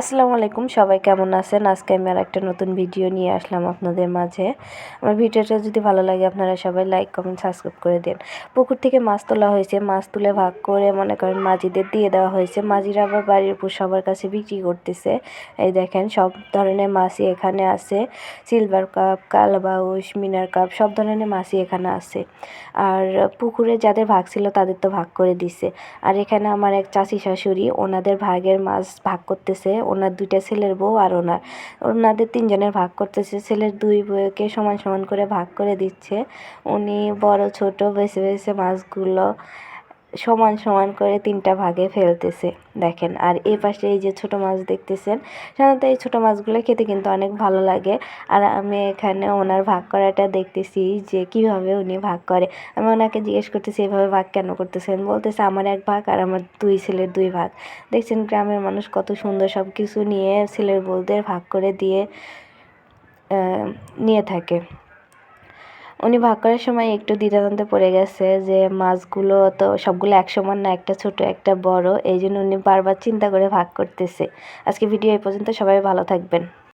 আসসালামু আলাইকুম, সবাই কেমন আছেন? আজকে আমি আর একটা নতুন ভিডিও নিয়ে আসলাম আপনাদের মাঝে। আমার ভিডিওটা যদি ভালো লাগে, আপনারা সবাই লাইক কমেন্ট সাবস্ক্রাইব করে দেন। পুকুর থেকে মাছ তোলা হয়েছে। মাছ তুলে ভাগ করে, মনে করেন, মাঝিদের দিয়ে দেওয়া হয়েছে। মাঝিরা আবার বাড়ির উপর সবার কাছে বিক্রি করতেছে। এই দেখেন, সব ধরনের মাছই এখানে আছে। সিলভার কাপ কালবাউস মিনার কাপ সব ধরনের মাছই এখানে আছে। আর পুকুরে যাদের ভাগ ছিল, তাদের তো ভাগ করে দিছে। আর এখানে আমার এক চাচি শাশুড়ি, ওনাদের ভাগের মাছ ভাগ করতেছে। ওনার দুইটা ছেলের বউ আর ওনার। ওনাদের তিনজনের ভাগ করতেছে। ছেলের দুই বউকে সমান সমান করে ভাগ করে দিচ্ছে। উনি বড়, ছোট, বেছে বেছে মাছগুলো সমান সমান করে তিনটা ভাগে ফেলতেছে, দেখেন। আর এই পাশে এই যে ছোট মাছ দেখতেছেন, সাধারণত এই ছোট মাছগুলো খেতে কিন্তু অনেক ভালো লাগে। আর আমি এখানে ওনার ভাগ করাটা দেখতেছি যে কীভাবে উনি ভাগ করে। আমি ওনাকে জিজ্ঞেস করতেছি, এভাবে ভাগ কেন করতেছেন? বলতেছে, আমার এক ভাগ আর আমার দুই ছেলের দুই ভাগ। দেখছেন গ্রামের মানুষ কত সুন্দর সব কিছু নিয়ে ছেলের বউদের ভাগ করে দিয়ে নিয়ে থাকে। উনি ভাগ করার সময় একটু দ্বিধাদ্বন্দ্বে পড়ে গেছে যে মাছগুলো তো সবগুলো এক সমান না, একটা ছোট, একটা বড়। এই জন্য উনি বারবার চিন্তা করে ভাগ করতেছে। আজকে ভিডিও এই পর্যন্ত, সবাই ভালো থাকবেন।